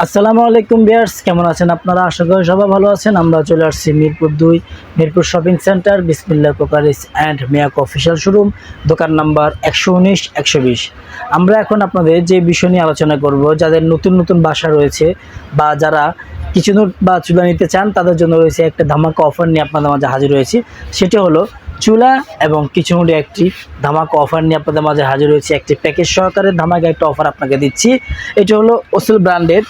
আসসালামু আলাইকুম বিয়ার্স কেমন আছেন আপনারা? আশা করি সবাই ভালো আছেন। আমরা চলে আসছি মিরপুর দুই, Mirpur shopping centre Bismillah crockeries and Miyako official showroom, দোকান নাম্বার একশো উনিশ, একশো বিশ। আমরা এখন আপনাদের যে বিষয় নিয়ে আলোচনা করব, যাদের নতুন নতুন বাসা রয়েছে বা যারা কিছু নোট বা চুলা নিতে চান, তাদের জন্য রয়েছে একটা ধামাকা অফার নিয়ে আপনাদের মাঝে হাজির রয়েছে সেটি হলো চুলা এবং কিছু নোটে একটি ধামাকা অফার নিয়ে আপনাদের মাঝে হাজির হয়েছে। একটি প্যাকেজ সহকারে ধামাকা একটা অফার আপনাকে দিচ্ছি। এটা হলো ওসেল ব্র্যান্ডের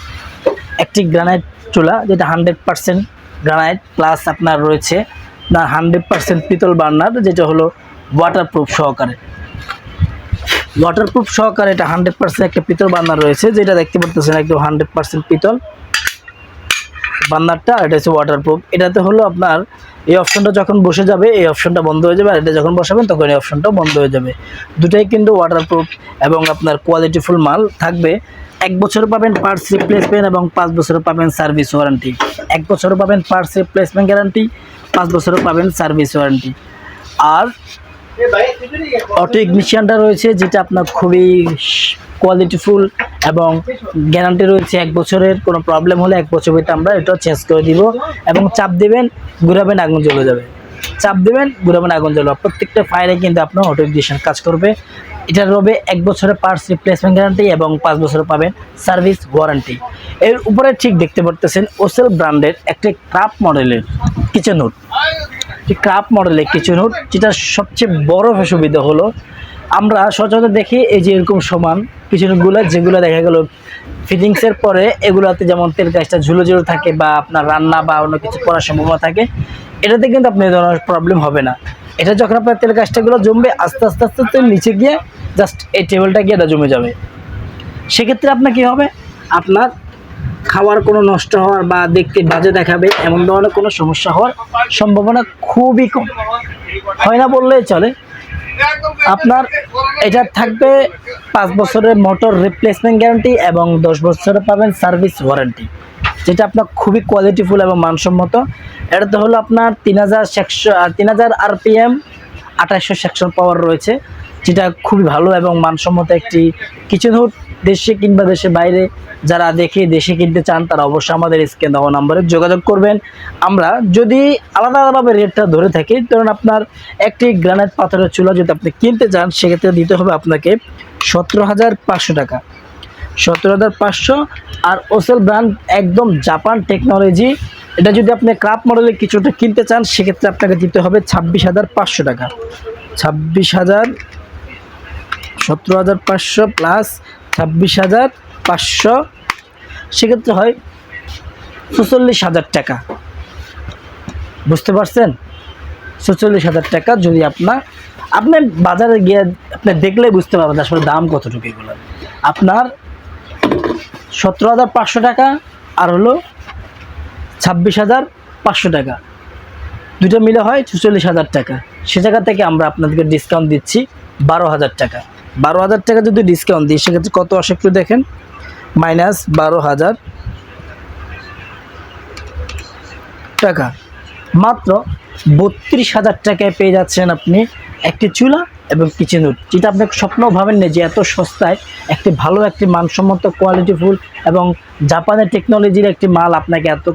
একটি গ্রানাইট চুলা, যেটা হান্ড্রেড পার্সেন্ট গ্রানাইট প্লাস আপনার রয়েছে না হান্ড্রেড পার্সেন্ট পিতল বার্নার, যেটা হলো ওয়াটারপ্রুফ সহকারে। ওয়াটারপ্রুফ সহকারে এটা হান্ড্রেড পার্সেন্ট একটা পিতল বার্নার রয়েছে, যেটা দেখতে পারতেছেন একদম হান্ড্রেড পার্সেন্ট পিতল। বার্নারটা আর এটা হচ্ছে ওয়াটারপ্রুফ এটাতে হলো আপনার, এই অপশনটা যখন বসে যাবে, এই অপশনটা বন্ধ হয়ে যাবে, আর এটা যখন বসাবেন, তখন এই অপশনটাও বন্ধ হয়ে যাবে। দুটাই কিন্তু ওয়াটারপ্রুফ এবং আপনার কোয়ালিটিফুল মাল থাকবে। এক বছর পাবেন পার্টস রিপ্লেসমেন্ট এবং পাঁচ বছর পাবেন সার্ভিস ওয়ারেন্টি এক বছর পাবেন পার্টস রিপ্লেসমেন্ট গ্যারান্টি পাঁচ বছর পাবেন সার্ভিস ওয়ারেন্টি আর অটো ইগনিশিয়ানটা রয়েছে, যেটা আপনার খুবই কোয়ালিটিফুল এবং গ্যারান্টি রয়েছে এক বছরের, কোনো প্রবলেম হলে এক বছর ভিতরে আমরা এটা চেঞ্জ করে দিব এবং চাপ দেবেন, ঘুরাবেন, আগুন জ্বলে যাবে। চাপ দেবেন, ঘুরাবেন, আগুন জ্বলবে প্রত্যেকটা ফায়ারে কিন্তু আপনার অটো কাজ করবে। এটা রবে এক বছরের পার্টস রিপ্লেসমেন্ট গ্যারান্টি এবং পাঁচ বছর পাবেন সার্ভিস ওয়ারেন্টি এর উপরে ঠিক দেখতে পারতেছেন ওসেল ব্র্যান্ডের একটি ক্রাফ মডেলের কিচেন হুড ক্রাফ মডেলের কিচেন হুড যেটা সবচেয়ে বড় সুবিধা হলো আমরা সচরাচর দেখি এই যে এরকম সমান কিচেনগুলো যেগুলো দেখা গেল ফিটিংসের পরে এগুলোতে যেমন তেল গাছটা ঝুলো ঝুলো থাকে বা আপনার রান্না বা অন্য কিছু করার সম্ভাবনা থাকে, এটাতে কিন্তু আপনার ধরনের প্রবলেম হবে না। এটা যখন আপনার তেল গাছটাগুলো জমবে, আস্তে আস্তে আস্তে আস্তে নিচে গিয়ে জাস্ট এই টেবিলটা গিয়ে এটা জমে যাবে। সেক্ষেত্রে আপনার কী হবে? আপনার খাওয়ার কোনো নষ্ট হওয়ার বা দেখতে বাজে দেখাবে, এমন ধরনের কোনো সমস্যা হওয়ার সম্ভাবনা খুবই কম। হয় না বললেই চলে আপনার এটা থাকবে পাঁচ বছরের মোটর রিপ্লেসমেন্ট গ্যারান্টি এবং দশ বছরে পাবেন সার্ভিস ওয়ারেন্টি যেটা আপনার খুবই কোয়ালিটিফুল এবং মানসম্মত। এটাতে হলো আপনার তিন হাজার সেকশো তিন হাজার আরপিএম আঠাশশো সেকশন পাওয়ার রয়েছে, যেটা খুবই ভালো এবং মানসম্মত একটি। কিছু হুড দেশে কিংবা দেশে বাইরে যারা দেখে দেশে কিনতে চান, তারা অবশ্যই আমাদের স্ক্যান দেওয়া নাম্বারে যোগাযোগ করবেন। আমরা যদি আলাদা আলাদাভাবে রেটটা ধরে থাকি, ধরুন আপনার একটি গ্রানাইট পাথরের চুলা যদি আপনি কিনতে চান, সেক্ষেত্রে দিতে হবে আপনাকে সতেরো হাজার পাঁচশো টাকা। সতেরো হাজার পাঁচশো আর ওসেল ব্র্যান্ড একদম জাপান টেকনোলজি। এটা যদি আপনি ক্রাফ মডেলের কিছুটা কিনতে চান, সেক্ষেত্রে আপনাকে দিতে হবে ছাব্বিশ হাজার পাঁচশো টাকা। ছাব্বিশ হাজার সতেরো হাজার পাঁচশো প্লাস ছাব্বিশ হাজার পাঁচশো। সেক্ষেত্রে হয় ছচল্লিশ হাজার টাকা। বুঝতে পারছেন? ছচল্লিশ হাজার টাকা যদি আপনার, আপনি বাজারে গিয়ে আপনি দেখলে বুঝতে পারবেন আসলে দাম কতটুকু এগুলো। আপনার সতেরো হাজার পাঁচশো টাকা আর হলো ছাব্বিশ হাজার পাঁচশো টাকা। দুটো মিলে হয় চুচল্লিশ হাজার টাকা। সে জায়গা থেকে আমরা আপনাদেরকে ডিসকাউন্ট দিচ্ছি বারো হাজার টাকা। বারো হাজার টাকা যদি ডিসকাউন্ট দিই, সেক্ষেত্রে কত আসে একটু দেখেন? মাইনাস বারো হাজার টাকা। মাত্র বত্রিশ হাজার টাকায় পেয়ে যাচ্ছেন আপনি একটি চুলা এবং কিচেন উড যেটা আপনি স্বপ্নও ভাবেন না যে এত সস্তায় একটি ভালো, একটি মানসম্মত কোয়ালিটি ফুল এবং জাপানের টেকনোলজির একটি মাল আপনাকে এত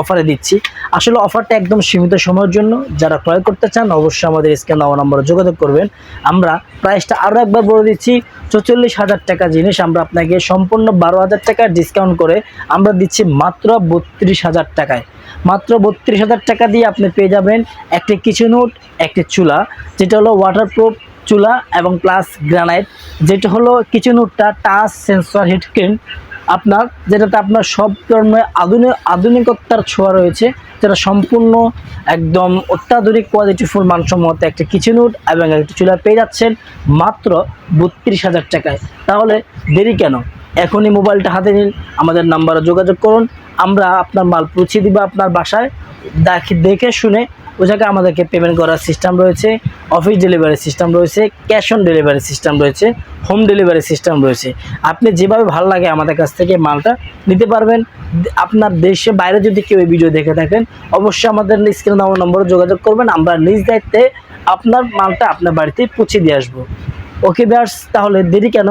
অফারে দিচ্ছি। আসলে অফারটা একদম সীমিত সময়ের জন্য। যারা ক্রয় করতে চান, অবশ্যই আমাদের স্ক্যান দেওয়া নম্বরে যোগাযোগ করবেন। আমরা প্রাইসটা আরও একবার বলে দিচ্ছি, চৌচল্লিশ হাজার টাকা জিনিস আমরা আপনাকে সম্পূর্ণ বারো হাজার টাকা ডিসকাউন্ট করে আমরা দিচ্ছি মাত্র বত্রিশ হাজার টাকায়। মাত্র বত্রিশ হাজার টাকা দিয়ে আপনি পেয়ে যাবেন একটি কিচেন উড একটি চুলা, যেটা হলো ওয়াটারপ্রুফ চুলা এবং প্লাস গ্রানাইট যেটা হলো কিচেন উডটা টাচ সেন্সর হিটক্রিন আপনার, যেটাতে আপনার সব ধরনের আধুনিক, আধুনিকতার ছোঁয়া রয়েছে, যেটা সম্পূর্ণ একদম অত্যাধুনিক কোয়ালিটিফুল মানসম্মত একটা কিচেন উড এবং একটি চুলা পেয়ে যাচ্ছেন মাত্র বত্রিশ হাজার টাকায়। তাহলে দেরি কেন? এখনই মোবাইলটা হাতে নিন, আমাদের নাম্বারে যোগাযোগ করুন, আমরা আপনার মাল পৌঁছে দিব আপনার বাসায়। দেখে দেখে শুনে ওই জায়গায় আমাদেরকে পেমেন্ট করার সিস্টেম রয়েছে অফিস ডেলিভারি সিস্টেম রয়েছে ক্যাশ অন ডেলিভারি সিস্টেম রয়েছে হোম ডেলিভারি সিস্টেম রয়েছে। আপনি যেভাবে ভালো লাগে আমাদের কাছ থেকে মালটা নিতে পারবেন। আপনার দেশে বাইরে যদি কেউ এই ভিডিও দেখে থাকেন, অবশ্যই আমাদের স্ক্রিনে নম্বরে যোগাযোগ করবেন। আমরা নিজ দায়িত্বে আপনার মালটা আপনার বাড়িতে পৌঁছে দিয়ে আসব। ওকে ব্যাস তাহলে দেরি কেন?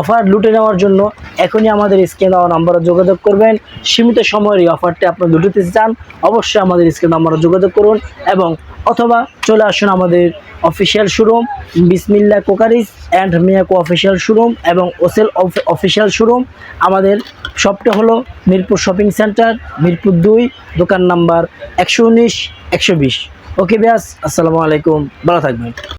অফার লুটে নেওয়ার জন্য এখনই আমাদের স্ক্রিনে দেওয়া নাম্বারে যোগাযোগ করবেন। সীমিত সময়ের এই অফারটি আপনি লুটেতে চান, অবশ্যই আমাদের স্ক্রিনে নাম্বারে যোগাযোগ করুন এবং অথবা চলে আসুন আমাদের official showroom Bismillah crockeries and Miyako official showroom এবং ওসেল অফিসিয়াল শোরুম আমাদের শপটা হলো মিরপুর শপিং সেন্টার মিরপুর দুই, দোকান নাম্বার একশো উনিশ, একশো বিশ। ওকে ব্যাস আসসালামু আলাইকুম, ভালো থাকবেন।